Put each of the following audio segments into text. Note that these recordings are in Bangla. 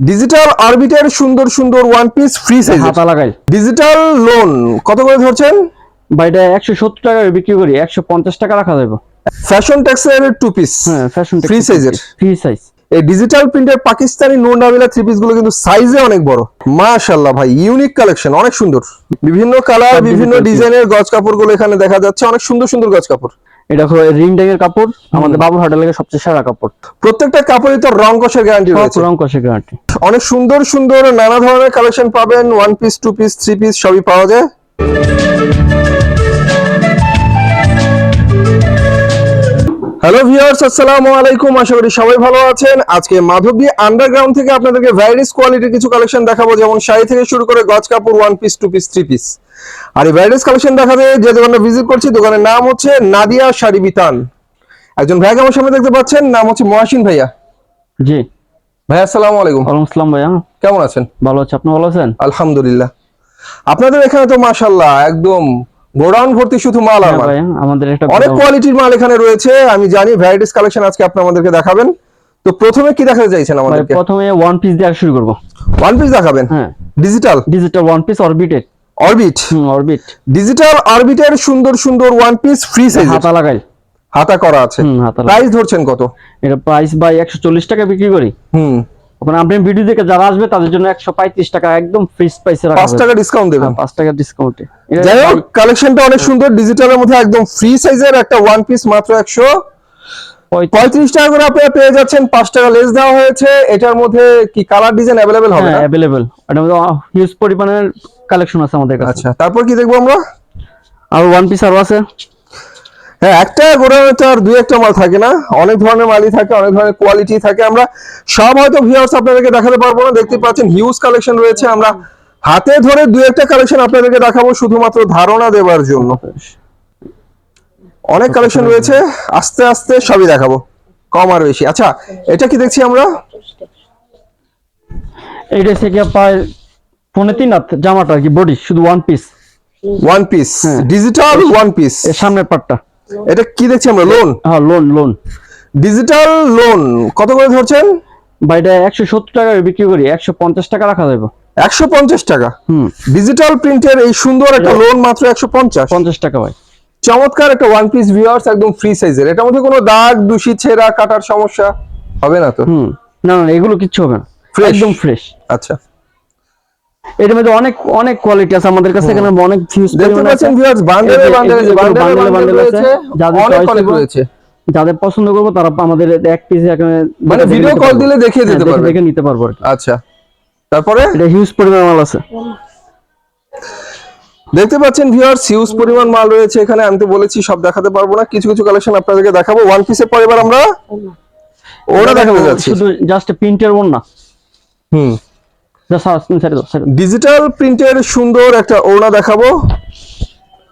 ডিজিটাল অরবিটের সুন্দর সুন্দর ওয়ান পিস ফ্রি সাইজ হাতা লাগাই। ডিজিটাল লোন কত করে ধরছেন? এটা একশো সত্তর টাকা বিক্রি করি একশো পঞ্চাশ টাকা রাখা যাবে ফ্যাশন ট্যাক্সের টু পিস হ্যাঁ ফ্যাশন size এর? ফ্রি সাইজ এই ডিজিটাল প্রিন্টের পাকিস্তানি নোন ডাবিলা থ্রি পিসগুলো কিন্তু সাইজে অনেক বড়। মাশাল্লাহ ভাই ইউনিক কালেকশন অনেক সুন্দর। বিভিন্ন কালার বিভিন্ন ডিজাইনের গজ কাপড়গুলো এখানে দেখা যাচ্ছে অনেক সুন্দর সুন্দর গজ কাপড়। এটা হলো রিং ড্যাং এর কাপড় আমাদের বাবুর হাটের লাগে সবচেয়ে সেরা কাপড়। প্রত্যেকটা কাপড়ই তো রং কষের গ্যারান্টি রয়েছে। রং কষে গ্যারান্টি অনেক সুন্দর সুন্দর নানা ধরনের কালেকশন পাবেন। One piece two piece three piece সবই পাওয়া যায়। হ্যালো ভিউয়ার্স আসসালামু আলাইকুম। আশা করি সবাই ভালো আছেন। আজকে মাধবদী আন্ডারগ্রাউন্ড থেকে আপনাদেরকে ভ্যারাইটিস কোয়ালিটির কিছু কালেকশন দেখাবো। যেমন শাড়ি থেকে শুরু করে গজ কাপড় one piece two piece three piece আর এই ভ্যারাইটিস কালেকশন দেখাবে যে দোকানে ভিজিট করছি দোকানের নাম হচ্ছে নাদিয়া শাড়ি বিতান। একজন ভাইকে আমার সামনে দেখতে পাচ্ছেন নাম হচ্ছে মহাসিন ভাইয়া। জি। ভাইয়া আসসালামু আলাইকুম। ওয়ালাইকুম আসসালাম ভাইয়া। কেমন আছেন? ভালো আছে আপনি ভালো আছেন? আলহামদুলিল্লাহ। আপনাদের এখানে তো মাশাল্লাহ একদম গোডাউন ভর্তি শুধু মাল আর হ্যাঁ আমাদের একটা অনেক কোয়ালিটির মাল এখানে রয়েছে আমি জানি ভ্যারাইটিস কালেকশন আজকে আপনি আমাদেরকে দেখাবেন। তো প্রথমে কি দেখাতে চাইছেন ভাই, আমাদেরকে? প্রথমে ওয়ান পিস দিয়ে শুরু করব। ওয়ান পিস দেখাবেন? হ্যাঁ। Digital digital one piece orbited orbit orbit digital অরবিটের সুন্দর সুন্দর ওয়ান পিস ফ্রি সাইজ হাতা লাগাই। হাতা করা আছে। প্রাইস ধরছেন কত? এটা প্রাইস বাই একশো চল্লিশ টাকা বিক্রি করি। হুম। ওখানে আপনি ভিডিও দেখে যারা আসবে তাদের জন্য একশো পঁয়ত্রিশ টাকা একদম ফ্রিজ প্রাইসে রাখা পাঁচ হবে। টাকা ডিসকাউন্ট দেবেন। হ্যাঁ, পাঁচ টাকা ডিসকাউন্টে যাই হোক কালেকশনটা অনেক সুন্দর ডিজিটালের মধ্যে একদম ফ্রি সাইজের একটা ওয়ান পিস মাত্র একশো পঁয়ত্রিশ। টাকা করে আপনারা পেয়ে যাচ্ছেন পাঁচ টাকা লেস দেওয়া হয়েছে। এটার মধ্যে কি কালার ডিজাইন অ্যাভেলেবেল হবে হ্যাঁ? অ্যাভেলেবেল এটার মধ্যে হিউজ পরিমাণের কালেকশন আছে আমাদের কাছে। আচ্ছা তারপর কি দেখব আমরা? আর ওয়ান পিস আরও আছে। হ্যাঁ একটা গোডাউনে তো আর দুই একটা মাল থাকে না। অনেক ধরনের মালই থাকে অনেক ধরনের কোয়ালিটি থাকে। আমরা সব হয়তো ভিউয়ার্স আপনাদেরকে দেখাতে পারব না। দেখতে পাচ্ছেন হিউজ কালেকশন রয়েছে। আমরা হাতে ধরে দুই একটা কালেকশন আপনাদেরকে দেখাবো শুধুমাত্র ধারণা দেওয়ার জন্য। অনেক কালেকশন রয়েছে। আস্তে আস্তে সবই দেখাবো। কম আর বেশি। আচ্ছা এটা কি দেখছি আমরা? এইটা থেকে প্রায় পনেরো তিন হাত জামাটা আর কি বডি শুধু one piece one piece digital one piece এর সামনের পার্টটা এটা কি দেখছি আমরা? লোন হ্যাঁ লোন লোন ডিজিটাল লোন কত করে ধরছেন? এটা একশো সত্তর টাকা বিক্রি করি একশো পঞ্চাশ টাকা রাখা যাবে একশো পঞ্চাশ টাকা। হুম। ডিজিটাল প্রিন্টের এই সুন্দর একটা লোন মাত্র একশো পঞ্চাশ। পঞ্চাশ টাকা ভাই। চমৎকার একটা ওয়ান পিস ভিউয়ার্স একদম ফ্রি সাইজের এটার মধ্যে কোনো দাগ দূষি ছেঁড়া কাটার সমস্যা হবে না তো? হুম। না না এগুলো কিচ্ছু হবে না। একদম ফ্রেশ আচ্ছা। এটার মধ্যে অনেক অনেক কোয়ালিটি আছে আমাদের কাছে এখানে অনেক ফিউজ দেখতে পাচ্ছেন ভিউয়ার্স বান্ডেলে বান্ডেলে বান্ডেলে বান্ডেল আছে, যাদের অনেক। রয়েছে। যাদের পছন্দ করব তারা আমাদের এক পিস এখানে মানে ভিডিও কল দিলে দেখিয়ে হ্যাঁ, দিতে পারবে। দেখে নিতে পারব আচ্ছা। তারপরে? এটা হিউজ পরিমাণ মাল আছে। দেখতে পাচ্ছেন ভিউয়ার্স হিউজ পরিমাণ মাল রয়েছে এখানে। আমি তো বলেছি সব দেখাতে পারব না। কিছু কিছু কালেকশন আপনাদেরকে দেখাবো। ওয়ান পিসের পর এবার আমরা ওরা দেখাতে যাচ্ছি। শুধু জাস্ট প্রিন্টের ওন না হুম। ডিজিটাল প্রিন্টের সুন্দর একটা ওড়না দেখাবো।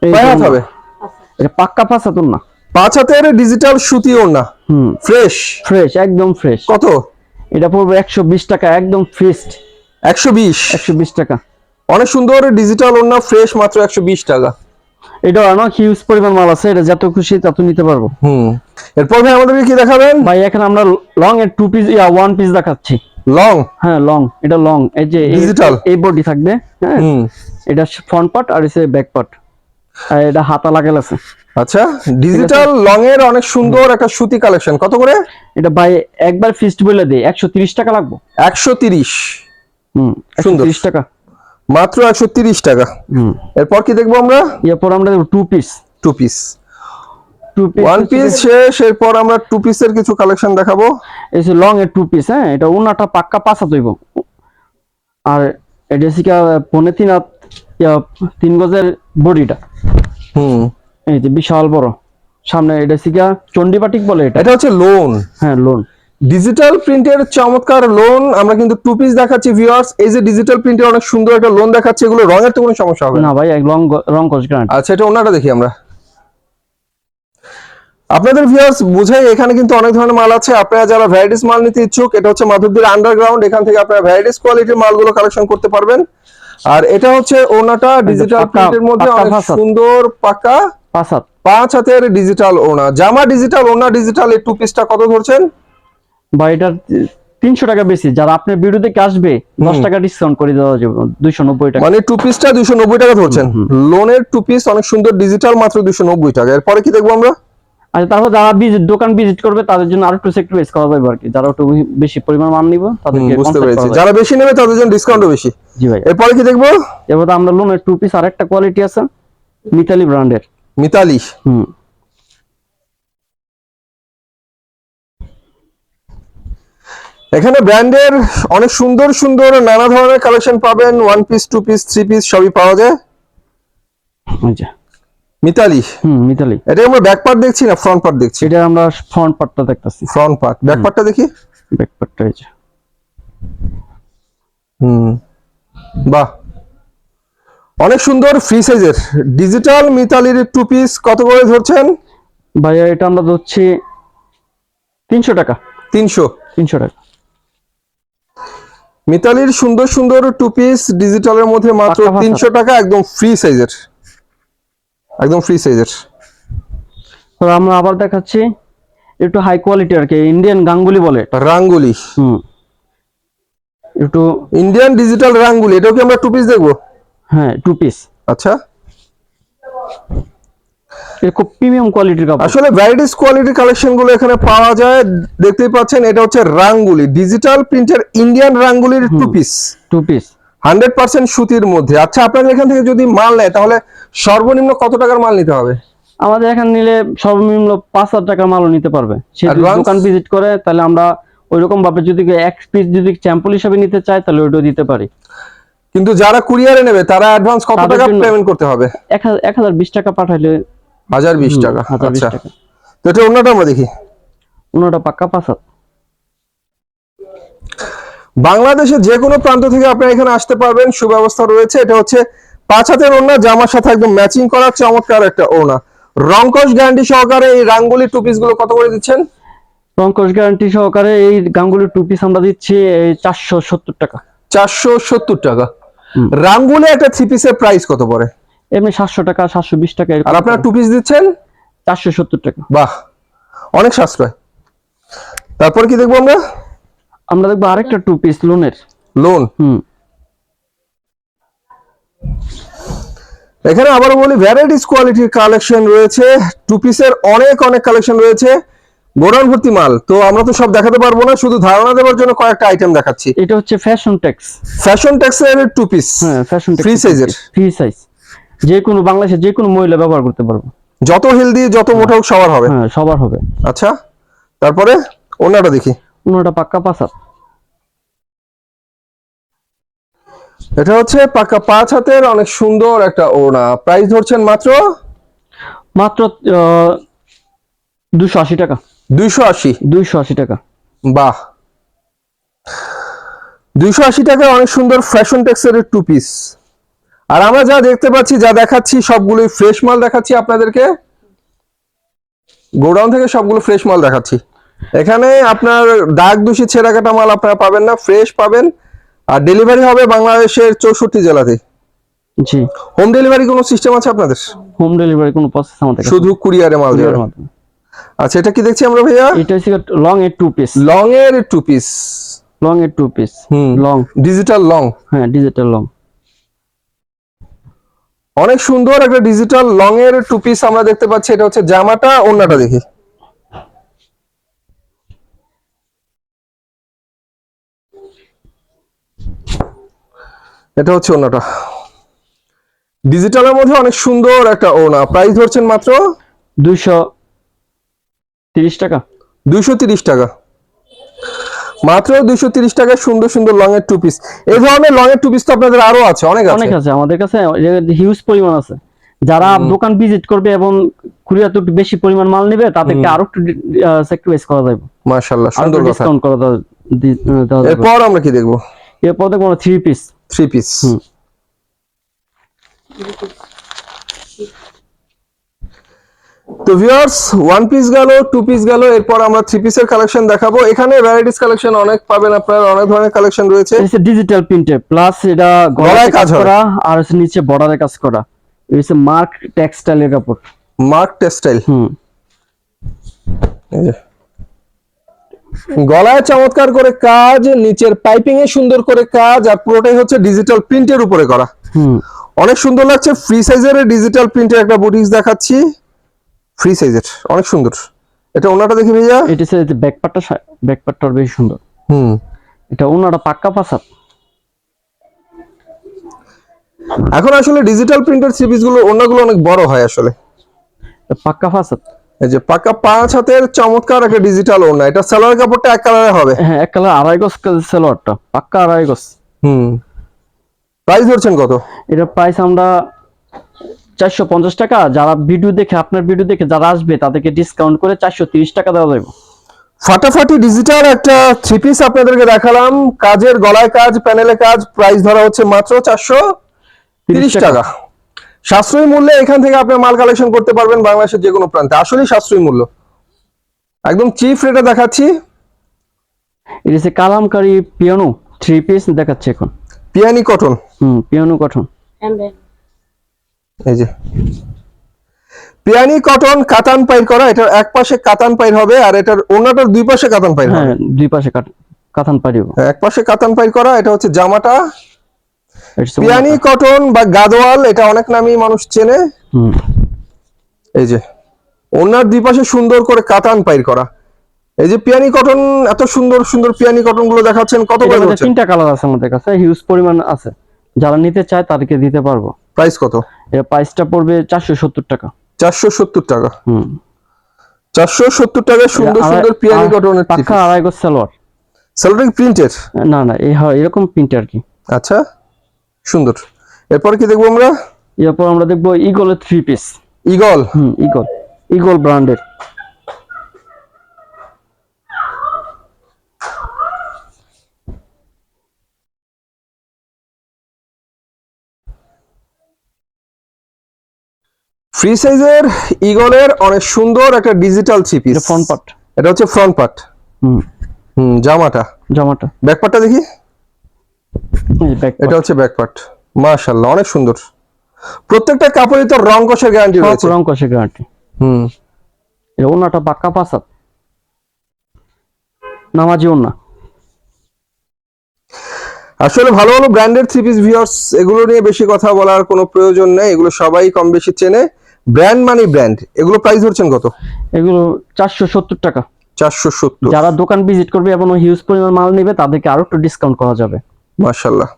ওড়না। হবে। এটা পাক্কা পাঁচ হাতুন না পাঁচ হাতের ডিজিটাল সুতি ওড়না। হুম। ফ্রেশ ফ্রেশ একদম ফ্রেশ কত? এটা পড়বে একশো বিশ টাকা একদম ফ্রেশ একশো বিশ। একশো বিশ টাকা। অনেক সুন্দর ডিজিটাল ওড়না ফ্রেশ মাত্র একশো বিশ টাকা। এটা অনেক হিউজ পরিমাণ মাল আছে এটা যত খুশি তত নিতে পারব। হুম। এরপর ভাই আমাদেরকে কি দেখাবেন? ভাই এখন আমরা লং এর two piece yeah one piece দেখাচ্ছি। লং হ্যাঁ লং এটা লং এই যে Digital? এই বডি থাকবে হ্যাঁ। এটা ফ্রন্ট পার্ট আর এসে ব্যাক পার্ট আর এটা হাতা লাগাল আছে। আচ্ছা ডিজিটাল লং এর অনেক সুন্দর একটা সুতি কালেকশন কত করে? এটা ভাই একবার ফিস্ট বলে দেই একশো তিরিশ টাকা লাগবো। একশো তিরিশ। হুম একশো সুন্দর। তিরিশ টাকা। মাত্র একশো তিরিশ টাকা। হুম। এরপর কি দেখব আমরা? এরপর আমরা two piece two piece one piece শেষ এরপর আমরা টু পিসের কিছু কালেকশন দেখাবো। এসে লং এর টু পিস হ্যাঁ? এটা ওনাটা পাক্কা পাঁচা তৈব। আর এটা শিকা পনে তিন হাত তিন গজের বডিটা। হুম। এই যে বিশাল বড়। সামনে এটা শিকা চন্ডিপাটিক বলে এটা। এটা হচ্ছে লোন হ্যাঁ লোন ডিজিটাল প্রিন্টের চমৎকার লোন আমরা কিন্তু টু পিস দেখাচ্ছি ভিউয়ার্স এই যে ডিজিটাল প্রিন্টের অনেক সুন্দর একটা লোন দেখাচ্ছে এগুলো রঙের তো কোনো সমস্যা হবে না। ভাই এক লং রং কস গ্রান্ট আচ্ছা এটা ওনাটা দেখি আমরা। আপনাদের ভিউয়ার্স বুঝাই এখানে কিন্তু অনেক ধরনের মাল আছে। আপনারা যারা ভ্যারাইটিস মাল নিতে ইচ্ছুক এটা হচ্ছে মাধবদীর আন্ডারগ্রাউন্ড এখান থেকে আপনারা ভ্যারাইটিস কোয়ালিটির মালগুলো কালেকশন করতে পারবেন। আর এটা হচ্ছে ওনাটা ডিজিটাল প্রিন্টের মধ্যে অনেক সুন্দর পাকা পাঁচ হাতের ডিজিটাল ওনা জামা ডিজিটাল ওনা ডিজিটাল এই টু পিসটা কত ধরছেন? বা এটার তিনশো টাকা বেশি যারা আপনার ভিডিও দেখে আসবে দশ টাকা ডিসকাউন্ট করে দেওয়া যাবে দুইশো নব্বই টাকা। মানে টু পিসটা দুইশো নব্বই টাকা ধরছেন। লোনের টু পিস অনেক সুন্দর ডিজিটাল মাত্র দুইশো নব্বই টাকা। এরপরে কি দেখব আমরা? আর তারপর যারা দোকান ভিজিট করবে তাদের জন্য আরও একটু সেক্টরাইজ করা যাবে আর কি। যারা একটু বেশি পরিমাণ মাল নিব তাদেরকে বুঝতে পেরেছি। যারা বেশি নেবে তাদের জন্য ডিসকাউন্টও বেশি। জি ভাই। এরপরে কি দেখব? এবার আমরা লোনের টু পিস আরেকটা কোয়ালিটি আছে মিতালি ব্র্যান্ডের মিতালি। হুম। এখানে ব্র্যান্ডের অনেক সুন্দর সুন্দর নানা ধরনের কালেকশন পাবেন। One piece two piece three piece সবই পাওয়া যায়। যে। মিতালি। হুম মিতালি। এটা আমরা ব্যাক পার্ট দেখছি না ফ্রন্ট পার্ট দেখছি? এটা আমরা ফ্রন্ট পার্টটা দেখতেছি। ফ্রন্ট পার্ট ব্যাক পার্টটা দেখি? ব্যাক পার্টটা এই যে। হুম। বাহ। অনেক সুন্দর ফ্রি সাইজের ডিজিটাল মিতালির টু পিস কত করে ধরছেন? ভাইয়া এটা আমরা ধরছি তিনশো টাকা। তিনশো। তিনশো টাকা। মিতালির সুন্দর সুন্দর টু পিস ডিজিটালের মধ্যে মাত্র তিনশো টাকা একদম ফ্রি সাইজের একদম ফ্রি সাইজের তো আমরা আবার দেখাচ্ছি একটু হাই কোয়ালিটি আর কি ইন্ডিয়ান গাঙ্গুলি বলে। রাঙ্গুলি। হুম। একটু ইন্ডিয়ান ডিজিটাল রাঙ্গুলি এটাও কি আমরা টু পিস দেখব? হ্যাঁ টু পিস আচ্ছা। খুব প্রিমিয়াম কোয়ালিটির কাপড়। আসলে ভ্যারাইটিস কোয়ালিটি কালেকশনগুলো এখানে পাওয়া যায় দেখতেই পাচ্ছেন এটা হচ্ছে রাঙ্গুলি ডিজিটাল প্রিন্টের Indian রাঙ্গুলির two piece two piece hundred percent সুতির মধ্যে। আচ্ছা আপনাদের এখান থেকে যদি মাল নেয় তাহলে সর্বনিম্ন কত টাকার মাল নিতে হবে? আমাদের এখানে নিলে সর্বনিম্ন পাঁচ হাজার টাকার মালও নিতে পারবে। সে দোকান ভিজিট করে তাহলে আমরা ওইরকম ভাবে যদি এক পিস যদি স্যাম্পল হিসাবে নিতে চাই তাহলে ওইটাও দিতে পারি। কিন্তু যারা কুরিয়ারে নেবে তারা অ্যাডভান্স কত টাকা পেমেন্ট করতে হবে? এক হাজার বিশ টাকা পাঠাইলে হাজার বিশ টাকা। আচ্ছা। তো এটা অন্যটা আমরা দেখি। ওনাটা পাক্কা পাঁচ হাত বাংলাদেশের যে কোনো প্রান্ত থেকে আপনারা এখানে আসতে পারবেন সুব্যবস্থা রয়েছে। এটা হচ্ছে পাঁচ হাতের ওড়না জামার সাথে একদম ম্যাচিং করা চমৎকার একটা ওড়না। রংকশ গ্যারান্টি সহকারে এই রাঙ্গুলি টু পিসগুলো কত করে দিচ্ছেন? রঙ্কশ গ্যারান্টি সহকারে এই গাঙ্গুলির টু পিস আমরা দিচ্ছি চারশো সত্তর টাকা। চারশো সত্তর টাকা। রাঙ্গুলি একটা থ্রি পিসের প্রাইস কত পড়ে? এমনি সাতশো টাকা সাতশো বিশ টাকা আর আপনারা টু পিস দিচ্ছেন? চারশো সত্তর টাকা। বাহ অনেক সাশ্রয়। তারপর কি দেখব আমরা? আমরা দেখব আরেকটা টু পিস লোনের। লোন। হুম। এখানে আবারও বলি ভ্যারাইটিস কোয়ালিটির কালেকশন রয়েছে। টু পিসের অনেক অনেক কালেকশন রয়েছে। গোডাউন ভর্তি মাল। তো আমরা তো সব দেখাতে পারব না শুধু ধারণা দেওয়ার জন্য কয়েকটা আইটেম দেখাচ্ছি। এটা হচ্ছে ফ্যাশন ট্যাক্স ফ্যাশন টেক্সের টু পিস হ্যাঁ ফ্যাশন size এর? ফ্রি সাইজ যে কোনো বাংলাদেশে যে কোনো মহিলা ব্যবহার করতে পারব। যত হেলদি যত মোটা হোক সবার হবে। হ্যাঁ সবার হবে। আচ্ছা তারপরে অন্যটা দেখি। ওনাটা পাক্কা পাঁচ হাত। এটা হচ্ছে পাক্কা পাঁচ হাতের অনেক সুন্দর একটা ওড়না। প্রাইস ধরছেন মাত্র? মাত্র দুশো আশি টাকা। দুইশো আশি? দুইশো আশি টাকা। বাহ। দুইশো আশি টাকায় অনেক সুন্দর ফ্যাশন টেক্সের টু পিস আর আমরা যা দেখতে পাচ্ছি যা দেখাচ্ছি সবগুলোই ফ্রেশ মাল দেখাচ্ছি আপনাদেরকে। গোডাউন থেকে সবগুলো ফ্রেশ মাল দেখাচ্ছি। এখানে আপনার দাগ দূষি ছেঁড়া কাটা মাল আপনারা পাবেন না ফ্রেশ পাবেন। আর ডেলিভারি হবে বাংলাদেশের চৌষট্টি জেলাতে। জি। হোম ডেলিভারি কোনো সিস্টেম আছে আপনাদের? হোম ডেলিভারি কোনো প্রসেস আমাদের শুধু কুরিয়ারে মাল এর মাধ্যমে। আচ্ছা এটা কি দেখছি আমরা ভাইয়া? এটা হচ্ছে লং এর টু পিস লং এর টু পিস লং এর টু পিস হুম। লং ডিজিটাল লং হ্যাঁ ডিজিটাল লং অনেক সুন্দর একটা ডিজিটাল লং এর টু পিস আমরা দেখতে পাচ্ছি এটা হচ্ছে জামাটা ওন্নাটা দেখি। এটা হচ্ছে ওন্নাটা ডিজিটালের মধ্যে অনেক সুন্দর একটা ওনা প্রাইস ধরছেন মাত্র দুইশো তিরিশ টাকা। দুইশো তিরিশ টাকা। মাত্র দুইশো তিরিশ টাকায় সুন্দর সুন্দর লং এর টু পিস এই ধরনের লং এর টু পিস তো আপনাদের আরও আছে অনেক অনেক আছে। আমাদের কাছে হিউজ পরিমাণ আছে। যারা দোকান ভিজিট করবে এবং কুরিয়ার তো একটু বেশি পরিমাণ মাল নেবে তাদেরকে আরও একটু স্যাক্রিফাইস করা যাবে। মাশাআল্লাহ সুন্দর কথা। ডিসকাউন্ট করা যাবে। এরপর আমরা কি দেখব? এরপর দেখব থ্রি পিস থ্রি পিস হুম। তো ভিউয়ার্স ওয়ান পিস গেল টু পিস গেল এরপর আমরা থ্রি পিসের কালেকশন দেখাবো। এখানে ভ্যারাইটিস কালেকশন অনেক পাবেন আপনারা অনেক ধরনের কালেকশন রয়েছে। হচ্ছে ডিজিটাল প্রিন্টে প্লাস এটা গলায় কাজ করা আর নিচে বর্ডারে কাজ করা। এই হচ্ছে মার্ক টেক্সটাইলের কাপড় মার্ক টেক্সটাইল হুম। গলায় চমৎকার করে কাজ নিচের পাইপিং এ সুন্দর করে কাজ আর পুরোটাই হচ্ছে ডিজিটাল প্রিন্টের উপরে করা। হুম। অনেক সুন্দর লাগছে ফ্রি সাইজের ডিজিটাল প্রিন্টের একটা বুটিক্স দেখাচ্ছি। ফ্রি সাইজের অনেক সুন্দর। এটা ওনাটা দেখি ভাইয়া এটা হচ্ছে ব্যাকপারটা ব্যাকপারটা বেশি সুন্দর। হুম। এটা ওনাটা পাক্কা পাসাত এখন আসলে ডিজিটাল প্রিন্টার সিরিজগুলো অন্যগুলো অনেক বড় হয় আসলে। পাক্কা ফাসাদ এই যে পাকা পাঁচ হাতের চমৎকার একটা ডিজিটাল ওড়না। এটা সালোয়ার কাপড়টা এক কালারে হবে। হ্যাঁ এক কালার আড়াই গজ সেলোয়ারটা। পাক্কা আড়াই গজ। হুম। প্রাইস ধরছেন কত? এটা প্রাইস আমরা চারশো পঞ্চাশ টাকা যারা ভিডিও দেখে আপনার ভিডিও দেখে যারা আসবে তাদেরকে ডিসকাউন্ট করে চারশো তিরিশ টাকা দেওয়া যাবে। ফাটাফাটি ডিজিটাল একটা থ্রি পিস আপনাদেরকে দেখালাম। কাজের গলায় কাজ প্যানেলে কাজ প্রাইস ধরা হচ্ছে মাত্র চারশো তিরিশ টাকা। সাশ্রয়ী মূল্যে এখান থেকে আপনি মাল কালেকশন করতে পারবেন বাংলাদেশের যে কোনো প্রান্তে। আসলেই সাশ্রয়ী মূল্য। একদম চিপ রেটে দেখাচ্ছি। এটা হচ্ছে কালামকারি পিয়ানো থ্রি পিস দেখাচ্ছে এখন। পিয়ানি কটন হুম পিয়ানো গঠন এই যে। পিয়ানি কটন কাতান পাইর করা এটার এক পাশে কাতান পাইর হবে আর এটার অন্যটার দুই পাশে কাতান পাইর হবে। হ্যাঁ দুই পাশে কাতান পারিব এক পাশে কাতান পাইর করা এটা হচ্ছে জামাটা। পিয়ানি কটন বা গাদোয়াল এটা অনেক নামই মানুষ চেনে। হুম। এই যে ওনার দুই পাশে সুন্দর করে কাতান পাইর করা। এই যে পিয়ানি কটন এত সুন্দর সুন্দর পিয়ানি কটনগুলো দেখাচ্ছেন কত করে তিনটা কালার আছে আমাদের কাছে হিউজ পরিমাণ আছে। যারা নিতে চায় তাদেরকে দিতে পারব। প্রাইস কত? এর প্রাইসটা পড়বে চারশো সত্তর টাকা। চারশো সত্তর টাকা। হুম। চারশো সত্তর টাকা সুন্দর সুন্দর পিয়ানি কটনের পাক্কা আড়াই গজ সালোয়ার। স্যালোরিং প্রিন্টেড না না এই হয় এরকম প্রিন্ট আর কি। আচ্ছা সুন্দর। এরপর কি দেখব আমরা? এরপর আমরা দেখব ইগলের থ্রি পিস ইগল হুম ইগল ইগল ব্র্যান্ডের ফ্রি সাইজের ইগলের অনেক সুন্দর একটা ডিজিটাল পিস এটা ফ্রন্ট পার্ট এটা হচ্ছে ফ্রন্ট পার্ট হুম। হুম জামাটা। জামাটা। ব্যাক পার্টটা দেখি? এটা হচ্ছে ব্যাক পার্ট মাশাআল্লাহ অনেক সুন্দর। প্রত্যেকটা কাপড়ই তো রং কষের গ্যারান্টি রয়েছে। রং কষে গ্যারান্টি হুম। এটা ওনাটা পাক্কা পাসাত নামাজি ওনা আসলে ভালো ভালো ব্র্যান্ডেড থ্রি পিস ভিউয়ার্স এগুলো নিয়ে বেশি কথা বলার কোনো প্রয়োজন নেই। এগুলো সবাই কম বেশি চেনে। ব্র্যান্ড মানে ব্র্যান্ড এগুলো প্রাইস ধরছেন কত? এগুলো চারশো সত্তর টাকা। চারশো সত্তর। যারা দোকান ভিজিট করবে এবং হিউজ পরিমাণ মাল নেবে তাদেরকে আরও একটু ডিসকাউন্ট করা যাবে। মাশাল্লাহ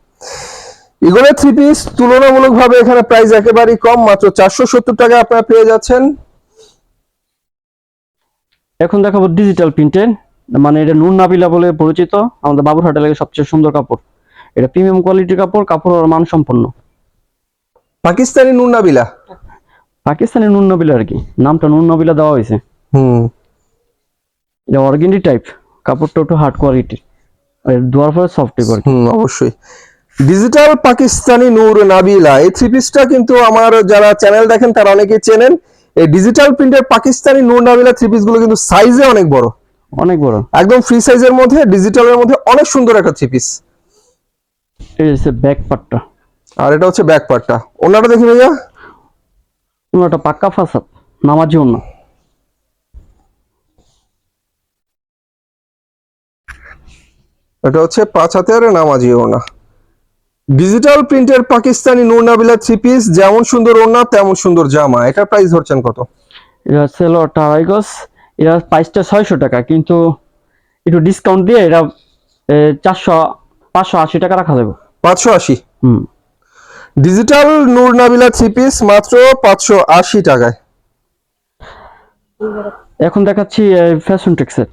ইগলের থ্রি পিস তুলনামূলকভাবে এখানে প্রাইস একেবারেই কম মাত্র চারশো সত্তর টাকা আপনারা পেয়ে যাচ্ছেন। এখন দেখাবো ডিজিটাল প্রিন্টের মানে এটা নুন নাবিলা বলে পরিচিত আমাদের বাবুর হোটেলের সবচেয়ে সুন্দর কাপড়। এটা প্রিমিয়াম কোয়ালিটির কাপড় কাপড়ের মান সম্পন্ন। পাকিস্তানি নুননাবিলা পাকিস্তানি নুন নাবিলা আর কি। নামটা নুন নাবিলা দেওয়া হয়েছে। হুম। এটা অর্গেন্ডি টাইপ কাপড়টা একটু হার্ড কোয়ালিটির আর ধোয়ার পরে সফট টাইপ হুম অবশ্যই। ডিজিটাল পাকিস্তানি নূর নাবিলা এই থ্রি পিসটা কিন্তু আমার যারা চ্যানেল দেখেন তারা অনেকেই চেনেন। এই ডিজিটাল প্রিন্টের পাকিস্তানি নূর নাবিলা থ্রি পিসগুলো কিন্তু সাইজে অনেক বড়। অনেক বড়। একদম ফ্রি সাইজের মধ্যে ডিজিটালের মধ্যে অনেক সুন্দর একটা থ্রি পিস এটা হচ্ছে ব্যাক পার্টটা আর এটা হচ্ছে ব্যাক পার্টটা ওনাটা দেখি ভাইয়া। ওনাটা পাক্কা ফাসাদ নামাজি ওনা এটা হচ্ছে পাঁচ হাতের নামাজি ওনা ডিজিটাল প্রিন্টের পাকিস্তানি নূর নাবিলা থ্রি পিস যেমন সুন্দর ওনা তেমন সুন্দর জামা। এটার প্রাইস ধরছেন কত? এটা সেলোয়ারটা আড়াই গজ। এটা প্রাইসটা ছয়শো টাকা কিন্তু একটু ডিসকাউন্ট দিয়ে এটা চারশো পাঁচশো আশি টাকা রাখা যাবে। পাঁচশো আশি? হুম। Digital Noor Nabila three piece মাত্র পাঁচশো আশি টাকায়। এখন দেখাচ্ছি ফ্যাশন টেক্সের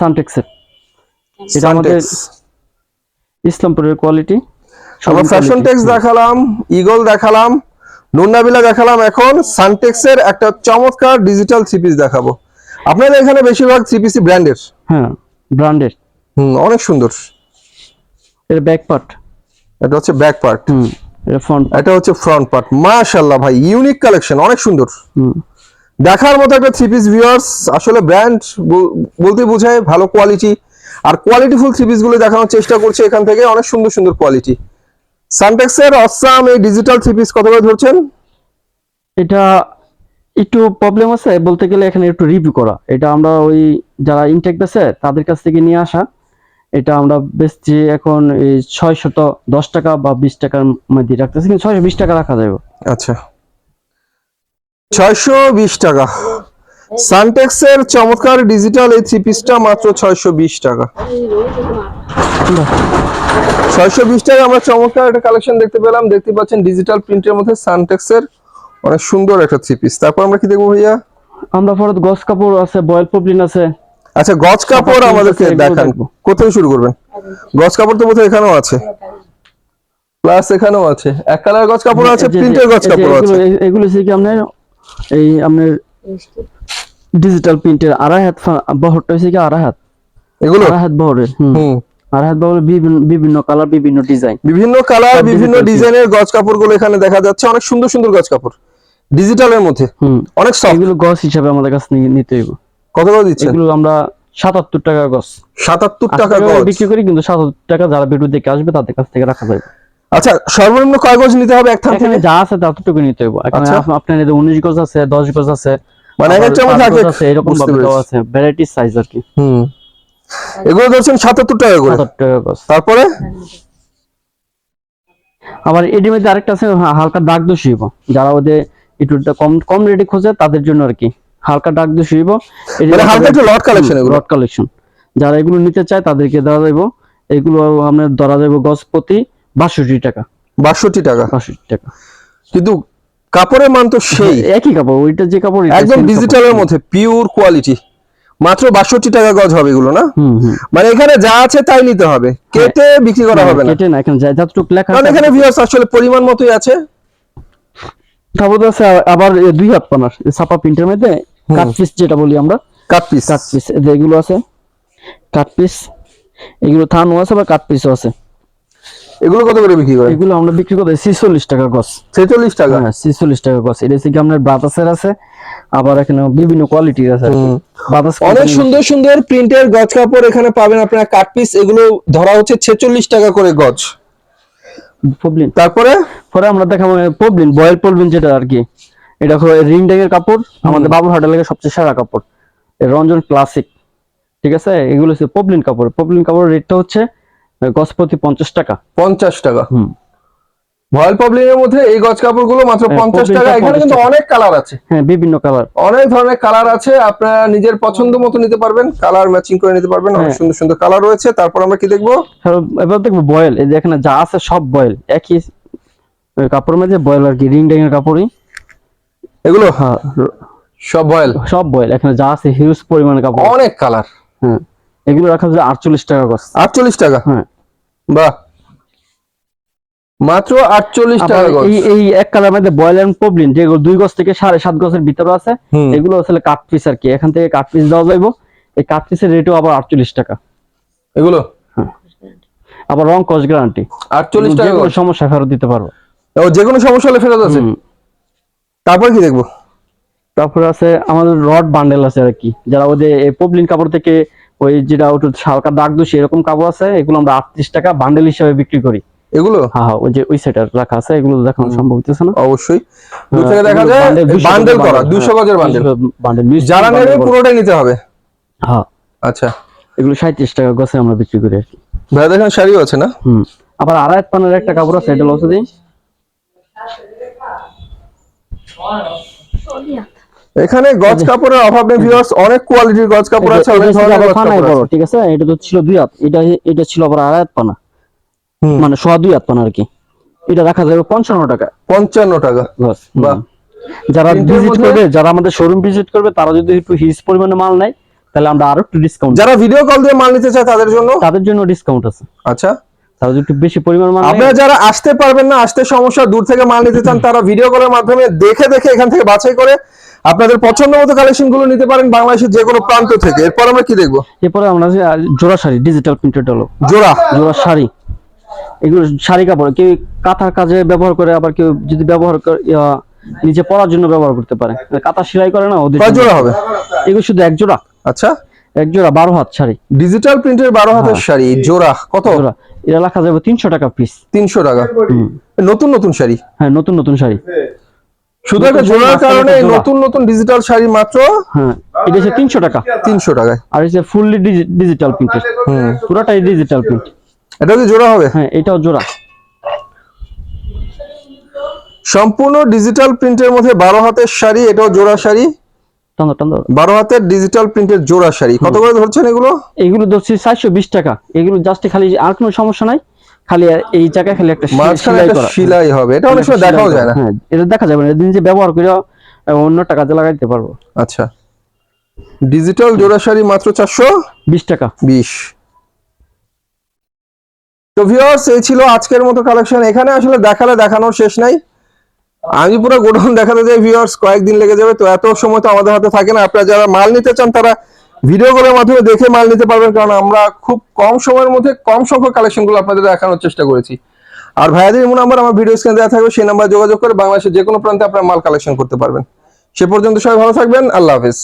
সানটেক্সের এটা আমাদের ইসলামপুরের কোয়ালিটি আমরা ফ্যাশন টেক্স দেখালাম ইগল দেখালাম নূর নাবিলা দেখালাম এখন সানটেক্সের একটা চমৎকার ডিজিটাল থ্রি পিস দেখাবো। আপনাদের এখানে বেশিরভাগ থ্রি পিসি ব্র্যান্ডের হ্যাঁ ব্র্যান্ডের হুম অনেক সুন্দর। এটা ব্যাক পার্ট এটা হচ্ছে ব্যাক পার্ট হুম। এটা ফ্রন্ট এটা হচ্ছে ফ্রন্ট পার্ট মাশাল্লাহ ভাই ইউনিক কালেকশন অনেক সুন্দর। দেখার মতো একটা থ্রি পিস ভিউয়ার্স আসলে ব্র্যান্ড বলতে বোঝায় ভালো কোয়ালিটি আর কোয়ালিটিফুল থ্রি পিসগুলো দেখানোর চেষ্টা করছে এখান থেকে অনেক সুন্দর সুন্দর কোয়ালিটি সানটেক্সের অসাম এই ডিজিটাল থ্রি পিস কত করে ধরছেন? এটা একটু প্রবলেম আছে বলতে গেলে এখানে একটু রিভিউ করা। এটা আমরা ওই যারা ইনটেক বেছে তাদের কাছ থেকে নিয়ে আসা। এটা আমরা বেচছি এখন এই ছয়শত দশ টাকা বা বিশ টাকার মধ্যে রাখতেছি কিন্তু ছয়শো বিশ টাকা রাখা যাবে আচ্ছা। ছয়শো বিশ টাকা। সানটেক্সের চমৎকার ডিজিটাল এই থ্রি পিসটা মাত্র ছয়শো বিশ টাকা। ছয়শো বিশ টাকা আমরা চমৎকার একটা কালেকশন দেখতে পেলাম। দেখতে পাচ্ছেন ডিজিটাল প্রিন্টের মধ্যে সানটেক্সের অনেক সুন্দর একটা থ্রি পিস তারপর আমরা কি দেখব ভাইয়া? আমরা পরে গস কাপড় আছে বয়েল পপলিন আছে আচ্ছা গজ কাপড় আমাদেরকে দেখান। কোথায় শুরু করবেন? গজ কাপড় তো বোধহয় এখানেও আছে। প্লাস এখানেও আছে। এক কালার গজ কাপড় আছে প্রিন্টের গজ কাপড় আছে। এগুলো- হচ্ছে কি আপনার এই আপনার ডিজিটাল প্রিন্টের আড়াই হাত বহরটা হচ্ছে কি আড়াই হাত। এগুলো? আড়াই হাত বহরের হুম। আড়াই হাত বিভিন্ন কালার বিভিন্ন ডিজাইন বিভিন্ন কালার বিভিন্ন ডিজাইনের গজ কাপড়গুলো এখানে দেখা যাচ্ছে। অনেক সুন্দর সুন্দর গজ কাপড়। ডিজিটালের মধ্যে। অনেক সফট এগুলো গস হিসাবে আমাদের কাছে নিতে হইব। কত করে দিচ্ছেন? এগুলো আমরা সাতাত্তর টাকা সাতাত্তর টাকা বিক্রি করি কিন্তু সাতাত্তর টাকা যারা ভিডিও দেখে আসবে তাদের কাছ থেকে রাখা যাবে। আচ্ছা সর্বনিম্ন কয় গজ নিতে হবে এক থান থেকে? যা আছে ততটুকু নিতে হইব। এখানে আচ্ছা। আপনার এদের উনিশ গজ আছে দশ গজ আছে মানে এক আছে এরকম ভাবে আছে ভ্যারাইটি সাইজ আর কি। হুম। এগুলো ধরছেন সাতাত্তর টাকা করে। সাতাত্তর টাকা গজ তারপরে? আবার এটির মধ্যে আরেকটা আছে হালকা দাগ দোষী যারা ওদের একটু কম কম রেটে খোঁজে তাদের জন্য আর কি। হালকা দাগ দোষী হইব মানে হালকা একটু লট কালেকশন এগুলো? লট কালেকশন যারা এগুলো নিতে চায় তাদেরকে দেওয়া যাইব। এগুলো আমরা ধরা যাইব গজ প্রতি বাষট্টি টাকা। বাষট্টি টাকা? বাষট্টি টাকা। কিন্তু কাপড়ের মান তো সেই। একই কাপড় ওইটা যে কাপড় একদম ডিজিটালের মধ্যে পিওর কোয়ালিটি মাত্র বাষট্টি টাকা গজ হবে এগুলো না? মানে এখানে যা আছে তাই নিতে হবে। কেটে বিক্রি করা হবে না। কেটে না এখানে যা- যতটুকু লেখা এখানে ভিউয়ার্স আসলে পরিমাণ মতোই আছে। তারপর আছে আবার দুই হাত পানার ছাপা প্রিন্টের মধ্যে কাট পিস যেটা বলি আমরা। কাট পিস কাট পিস এগুলো আছে কাট পিস এগুলো থানও আছে বা কাট পিসও আছে। এগুলো কত করে বিক্রি করে এগুলো আমরা বিক্রি করি ছিচল্লিশ টাকা গছ। ছেচল্লিশ টাকা? হ্যাঁ ছিচল্লিশ টাকা গছ। এটা হচ্ছে আপনার বাতাসের আছে আবার এখানে বিভিন্ন কোয়ালিটির আছে। বাতাস অনেক সুন্দর সুন্দর প্রিন্টের গজ কাপড় এখানে পাবেন আপনারা কাট পিস এগুলো ধরা হচ্ছে ছেচল্লিশ টাকা করে গজ পবলিন তারপরে? পরে আমরা দেখাবো পবলিন বয়েল পবলিন যেটা আর কি। এটা হলো রিং ড্যাঙের কাপড় আমাদের বাবুর হাটের লাগে সবচেয়ে সেরা কাপড়। রঞ্জন ক্লাসিক ঠিক আছে? এগুলো হচ্ছে পবলিন কাপড়। পবলিন কাপড়ের রেটটা হচ্ছে গছ প্রতি পঞ্চাশ টাকা। পঞ্চাশ টাকা। হুম। ভয়েল পবলিনের মধ্যে এই গজ কাপড়গুলো মাত্র হ্যাঁ, পঞ্চাশ টাকা। এখানে কিন্তু অনেক কালার আছে। হ্যাঁ বিভিন্ন কালার। অনেক ধরনের কালার আছে। আপনারা নিজের পছন্দ মতো নিতে পারবেন। কালার ম্যাচিং করে নিতে পারবেন। অনেক হ্যাঁ। সুন্দর সুন্দর কালার রয়েছে। তারপর আমরা কি দেখব? এবার দেখব বয়েল। এই যে এখানে যা আছে সব বয়েল। একই কাপড়ের মধ্যে বয়েল আর কি রিং ড্যাঙের কাপড়ই। এগুলো? হ্যাঁ। সব ভয়েল সব বয়েল। এখানে যা আছে হিউজ পরিমাণে কাপড়। অনেক কালার। হ্যাঁ। এগুলো রাখা যায় আটচল্লিশ টাকা গছ আটচল্লিশ টাকা? হ্যাঁ। বাহ! মাত্র আটচল্লিশ টাকা এই এক কালার মধ্যে বয়েল এন্ড পবলিন যেগুলো দুই গজ থেকে সাড়ে সাত গজের ভিতরে আছে এগুলো আসলে কাট পিস আর কি। এখান থেকে কাট পিস দেওয়া যাইব। এই কাট পিসের রেটও আবার আটচল্লিশ টাকা। এগুলো? আবার রং কস গ্যারান্টি আটচল্লিশ টাকা সমস্যা ফেরত দিতে পারব। যে কোনো সমস্যা হলে ফেরত আছে। তারপর কি দেখব? তারপরে আছে আমাদের রড বান্ডেল আছে আর কি। যারা ওদের পবলিন কাপড় থেকে ওই যেটা একটু হালকা দাগ দোষী এরকম কাপড় আছে এগুলো আমরা আটত্রিশ টাকা বান্ডেল হিসাবে বিক্রি করি। এগুলো? হ্যাঁ হ্যাঁ ওই যে ওই সেটার রাখা আছে এগুলো দেখানো সম্ভব হচ্ছে না। অবশ্যই। দূর থেকে দেখা যায় বান্ডেল করা দুশো গজের বান্ডেল বান্ডেল যারা নেবে পুরোটাই নিতে হবে। হ্যাঁ। আচ্ছা। এগুলো সাঁত্রিশ টাকা গছে আমরা বিক্রি করি আর কি। ভাইয়া দেখেন শাড়িও আছে না? হুম। আবার আড়াই পানের একটা কাপড় আছে এটা লসে দিই এখানে গজ কাপড়ের অভাব নেই ভিউয়ার্স অনেক কোয়ালিটির গজ কাপড় আছে অনেক ধরনের গজ কাপড় আছে। ঠিক আছে? এটা তো ছিল দুই হাত এটা এটা ছিল আবার আড়াই হাত পানা। মানে সোয়া দুই হাত পানা আর কি। এটা রাখা যাবে পঞ্চান্ন টাকা। পঞ্চান্ন টাকা। যারা ভিজিট করবে যারা আমাদের শোরুম ভিজিট করবে তারা যদি একটু হিউজ পরিমাণে মাল নেয় তাহলে আমরা আরও একটু ডিসকাউন্ট যারা ভিডিও কল দিয়ে মাল নিতে চায় তাদের জন্য? তাদের জন্য ডিসকাউন্ট আছে। আচ্ছা। তারা যদি একটু বেশি পরিমাণ মাল আপনারা যারা আসতে পারবেন না আসতে সমস্যা দূর থেকে মাল নিতে চান তারা ভিডিও কলের মাধ্যমে দেখে দেখে এখান থেকে বাছাই করে আপনাদের পছন্দ মতো কালেকশনগুলো নিতে পারেন বাংলাদেশের যে কোনো প্রান্ত থেকে। এরপর আমরা কি দেখব? এরপরে আমরা যে জোড়া শাড়ি ডিজিটাল প্রিন্টেড হলো। জোড়া। জোড়া শাড়ি। এগুলো শাড়ি কাপড় কেউ কাঁথার কাজে ব্যবহার করে আবার কেউ যদি ব্যবহার করে নিচে পরার জন্য ব্যবহার করতে পারে। কাঁথা সেলাই করে না ওদের জোড়া হবে? এগুলো শুধু এক জোড়া। আচ্ছা। এক জোড়া বারো হাত শাড়ি। ডিজিটাল প্রিন্টের বারো হাতের হ্যাঁ। শাড়ি জোড়া কত? জোড়া। এটা লেখা যাবে তিনশো টাকা পিস তিনশো টাকা। নতুন নতুন শাড়ি? হ্যাঁ নতুন নতুন শাড়ি। শুধু একটা জোড়ার কারণে নতুন নতুন ডিজিটাল শাড়ি মাত্র হ্যাঁ এটা হচ্ছে তিনশো টাকা। তিনশো টাকায়। আর হচ্ছে ফুললি ডিজিটাল প্রিন্টের হুম। পুরোটাই ডিজিটাল প্রিন্ট এটা কি জোড়া হবে? হ্যাঁ এটাও জোড়া। সম্পূর্ণ ডিজিটাল প্রিন্টের মধ্যে বারো হাতের শাড়ি এটাও জোড়া শাড়ি? বারো হাতের ডিজিটাল প্রিন্টের জোড়া শাড়ি। কত করে ধরছেন এগুলো? এগুলো ধরছি চারশো বিশ টাকা। এগুলো জাস্ট খালি আর কোনো সমস্যা নাই। খালি এই জায়গায় খালি একটা সেলাই একটা করা। সিলাই হবে। এটা অনেক সময় দেখাও যায় না। হ্যাঁ এটা দেখা যাবে না। এদিন যে ব্যবহার করে অন্য টাকাতে লাগাইতে পারব। আচ্ছা। ডিজিটাল জোড়া শাড়ি মাত্র চারশো বিশ টাকা। বিশ। তো ভিউয়ার্স এই ছিল আজকের মতো কালেকশন এখানে আসলে দেখালে দেখানোর শেষ নাই। আমি পুরো গোডাউন দেখাতে যাই ভিউয়ার্স কয়েকদিন লেগে যাবে। তো এত সময় তো আমাদের হাতে থাকে না। আপনারা যারা মাল নিতে চান, তারা ভিডিও কলের মাধ্যমে দেখে মাল নিতে পারবেন। কারণ আমরা খুব কম সময়ের মধ্যে কম সংখ্যক কালেকশনগুলো আপনাদের দেখানোর চেষ্টা করেছি। আর ভাইয়াদের ইমো নাম্বার আমার ভিডিও স্ক্রিনে দেওয়া থাকবে। সেই নাম্বার যোগাযোগ করে বাংলাদেশের যে কোনো প্রান্তে আপনারা মাল কালেকশন করতে পারবেন। সে পর্যন্ত সবাই ভালো থাকবেন। আল্লাহ হাফেজ।